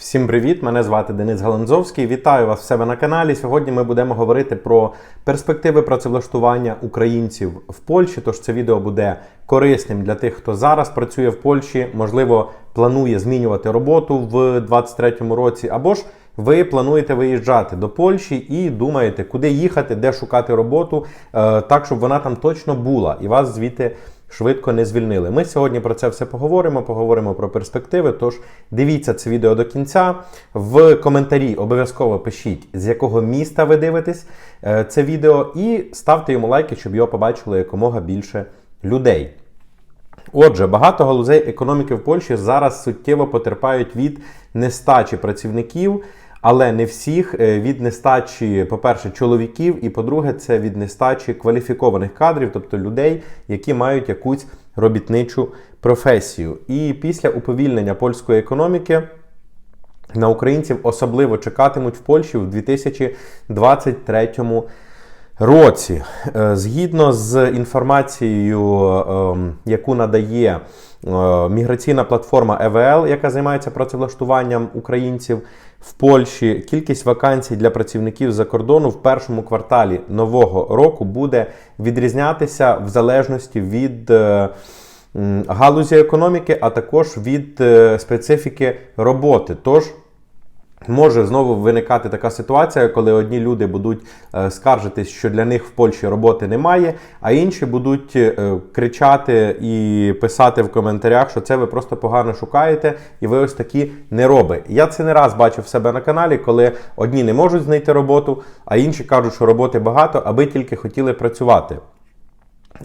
Всім привіт! Мене звати Денис Галанзовський. Вітаю вас в себе на каналі. Сьогодні ми будемо говорити про перспективи працевлаштування українців в Польщі. Тож це відео буде корисним для тих, хто зараз працює в Польщі, можливо, планує змінювати роботу в 2023 році, або ж ви плануєте виїжджати до Польщі і думаєте, куди їхати, де шукати роботу, е, так щоб вона там точно була і вас звідти швидко не звільнили. Ми сьогодні про це все поговоримо. Поговоримо про перспективи. Тож дивіться це відео до кінця. В коментарі обов'язково пишіть, з якого міста ви дивитесь е, це відео, і ставте йому лайки, щоб його побачило якомога більше людей. Отже, багато галузей економіки в Польщі зараз суттєво потерпають від нестачі працівників, але не всіх е, від нестачі, по-перше, чоловіків, і по-друге, це від нестачі кваліфікованих кадрів, тобто людей, які мають якусь робітничу професію. І після уповільнення польської економіки. На українців особливо чекатимуть в Польщі в 2023 році. Е, Згідно з інформацією, ем, яку надає е, міграційна платформа ЕВЛ, яка займається працевлаштуванням українців в Польщі, кількість вакансій для працівників за кордону в першому кварталі нового року буде відрізнятися в залежності від. е, Галузі економіки, а також від специфіки роботи. Тож Може знову виникати така ситуація, коли одні люди будуть е, скаржитись, що для них в Польщі роботи немає, а інші будуть е, кричати і писати в коментарях, що це ви просто погано шукаєте, і ви ось такі не роби. Я це не раз бачив в себе на каналі, коли одні не можуть знайти роботу, а інші кажуть, що роботи багато, аби тільки хотіли працювати.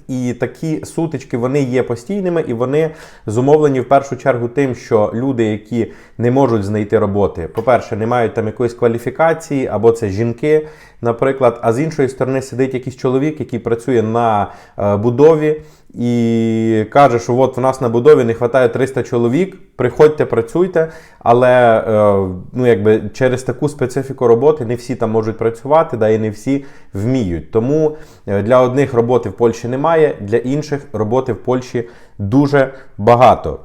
І такі сутички вони є постійними, і вони зумовлені в першу чергу тим, що люди, які не можуть знайти роботи, по-перше, не мають там якоїсь кваліфікації, або це жінки, наприклад. А з іншої сторони сидить якийсь чоловік, який працює на е, будові і каже, що от в нас на будові не вистачає 300 чоловік, приходьте, працюйте. Але е, ну, якби через таку специфіку роботи не всі там можуть працювати, да і не всі вміють. Тому е, для одних роботи в Польщі немає, для інших роботи в Польщі дуже багато.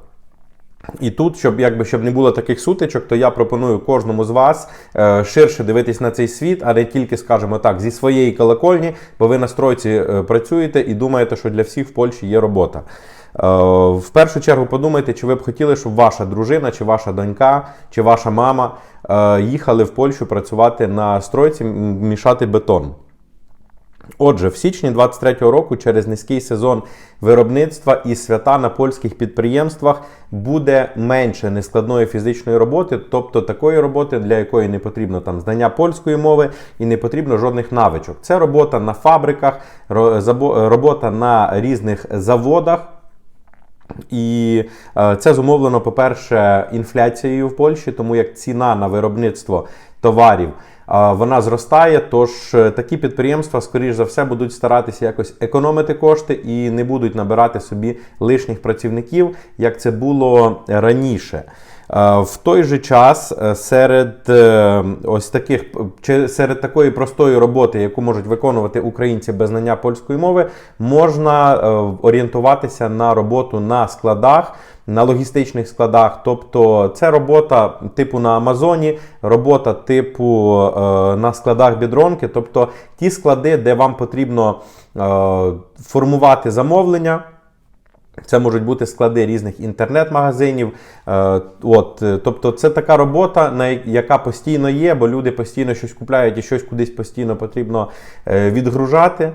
І тут, щоб якби щоб не було таких сутичок, то я пропоную кожному з вас е, ширше дивитись на цей світ, а не тільки, скажімо так, зі своєї колокольні, бо ви на стройці е, працюєте і думаєте, що для всіх в Польщі є робота. Е, в першу чергу подумайте, чи ви б хотіли, щоб ваша дружина, чи ваша донька, чи ваша мама е, їхали в Польщу працювати на стройці, мішати бетон. Отже, в січні 23-го року через низький сезон виробництва і свята на польських підприємствах буде менше нескладної фізичної роботи, тобто такої роботи, для якої не потрібно там знання польської мови і не потрібно жодних навичок. Це робота на фабриках, робота на різних заводах. І е, це зумовлено, по-перше, інфляцією в Польщі, тому як ціна на виробництво товарів е, вона зростає. Тож е, такі підприємства, скоріш за все, будуть старатися якось економити кошти і не будуть набирати собі лишніх працівників, як це було раніше. Е, В той же час е, серед е, ось таких чи серед такої простої роботи, яку можуть виконувати українці без знання польської мови, можна орієнтуватися на роботу на складах. На логістичних складах, тобто це робота типу на Амазоні, робота типу е, на складах бідронки, тобто ті склади, де вам потрібно е, формувати замовлення. Це можуть бути склади різних інтернет-магазинів. Е, От, е, тобто, це така робота, яка постійно є, бо люди постійно щось купляють і щось кудись постійно потрібно е, відгружати.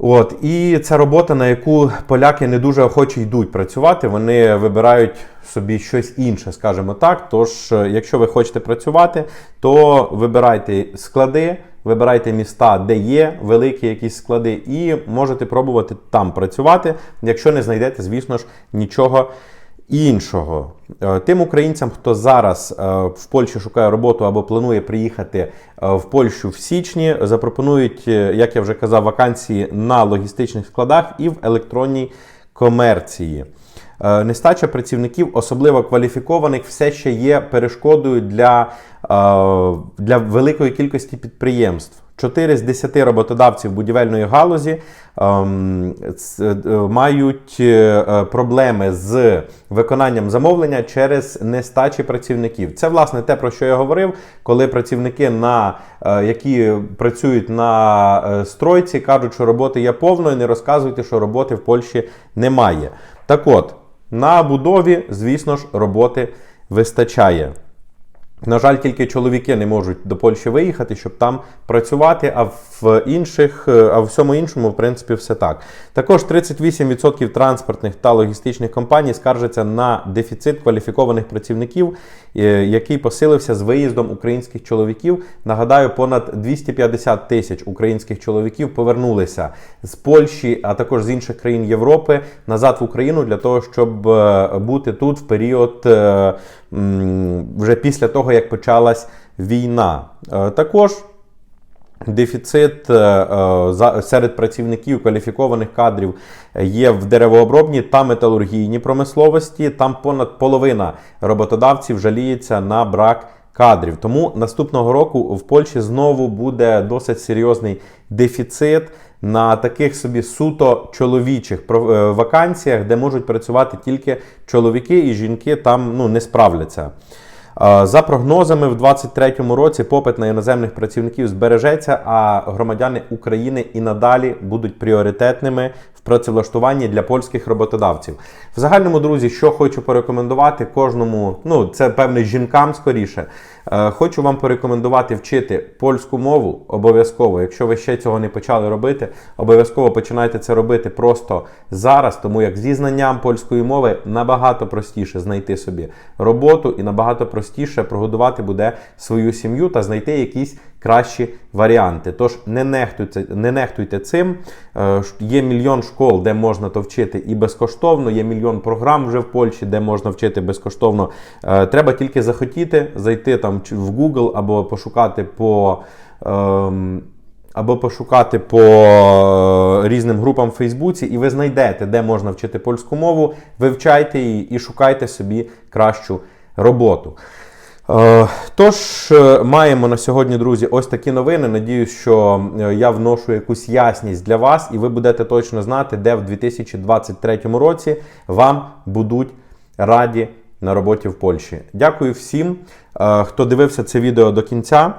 От, і це робота, на яку поляки не дуже охоче йдуть працювати. Вони вибирають собі щось інше, скажімо так. Тож, якщо ви хочете працювати, то вибирайте склади, вибирайте міста, де є великі якісь склади, і можете пробувати там працювати, якщо не знайдете, звісно ж, нічого іншого. Е, Тим українцям, хто зараз е, в Польщі шукає роботу або планує приїхати е, в Польщу в січні, запропонують, як я вже казав, вакансії на логістичних складах і в електронній комерції. Е, Нестача працівників, особливо кваліфікованих, все ще є перешкодою для, е, для великої кількості підприємств. 4 з 10 роботодавців будівельної галузі ем, е, мають е, проблеми з виконанням замовлення через нестачі працівників. Це власне те, про що я говорив, коли працівники, на, е, які працюють на е, стройці, кажуть, що роботи є повно, і не розказуйте, що роботи в Польщі немає. Так от, на будові, звісно ж, роботи вистачає. На жаль, тільки чоловіки не можуть до Польщі виїхати, щоб там працювати, а в інших, е, а в всьому іншому, в принципі, все так. Також 38% транспортних та логістичних компаній скаржаться на дефіцит кваліфікованих працівників, е, який посилився з виїздом українських чоловіків. Нагадаю, понад 250 тисяч українських чоловіків повернулися з Польщі, а також з інших країн Європи назад в Україну для того, щоб е, бути тут в період вже після того, як почалась війна. Е, Також Дефіцит е, е, серед працівників кваліфікованих кадрів є в деревообробній та металургійній промисловості. Там понад половина роботодавців жаліється на брак кадрів. Тому наступного року в Польщі знову буде досить серйозний дефіцит на таких собі суто чоловічих вакансіях, де можуть працювати тільки чоловіки і жінки там ну, не справляться. Е, За прогнозами, в 2023 році попит на іноземних працівників збережеться, а громадяни України і надалі будуть пріоритетними в працевлаштуванні для польських роботодавців. В загальному, друзі, що хочу порекомендувати кожному, ну це певне жінкам скоріше. Е, Хочу вам порекомендувати вчити польську мову обов'язково. Якщо ви ще цього не почали робити, обов'язково починайте це робити просто зараз, тому як зі знанням польської мови набагато простіше знайти собі роботу і набагато простіше прогодувати буде свою сім'ю та знайти якісь кращі варіанти. Тож не нехтуйте, не нехтуйте цим. Е, Є мільйон школ, де можна то вчити і безкоштовно. Є мільйон програм вже в Польщі, де можна вчити безкоштовно. Е, Треба тільки захотіти зайти там в Google або пошукати по. ем, або пошукати по е, різним групам в Фейсбуці, і ви знайдете, де можна вчити польську мову, вивчайте її і шукайте собі кращу роботу. Е, Тож е, маємо на сьогодні, друзі, ось такі новини. Надіюсь, що е, я вношу якусь ясність для вас, і ви будете точно знати, де в 2023 році вам будуть раді на роботі в Польщі. Дякую всім, хто дивився це відео до кінця.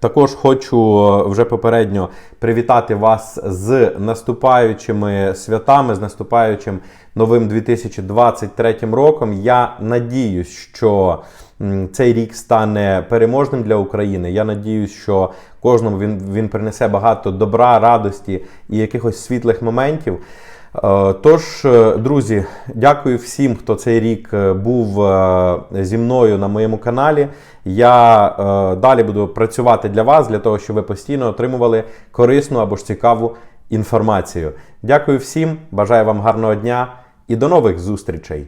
Також хочу е, вже попередньо привітати вас з наступаючими святами, з наступаючим новим 2023 роком. Я надіюсь, що цей рік стане переможним для України. Я надіюсь, що кожному він, він принесе багато добра, радості і якихось світлих моментів. Е, Тож, е, друзі, дякую всім, хто цей рік е, був зі мною на моєму каналі. Я далі буду працювати для вас, для того, щоб ви постійно отримували корисну або ж цікаву інформацію. Дякую всім, бажаю вам гарного дня і до нових зустрічей!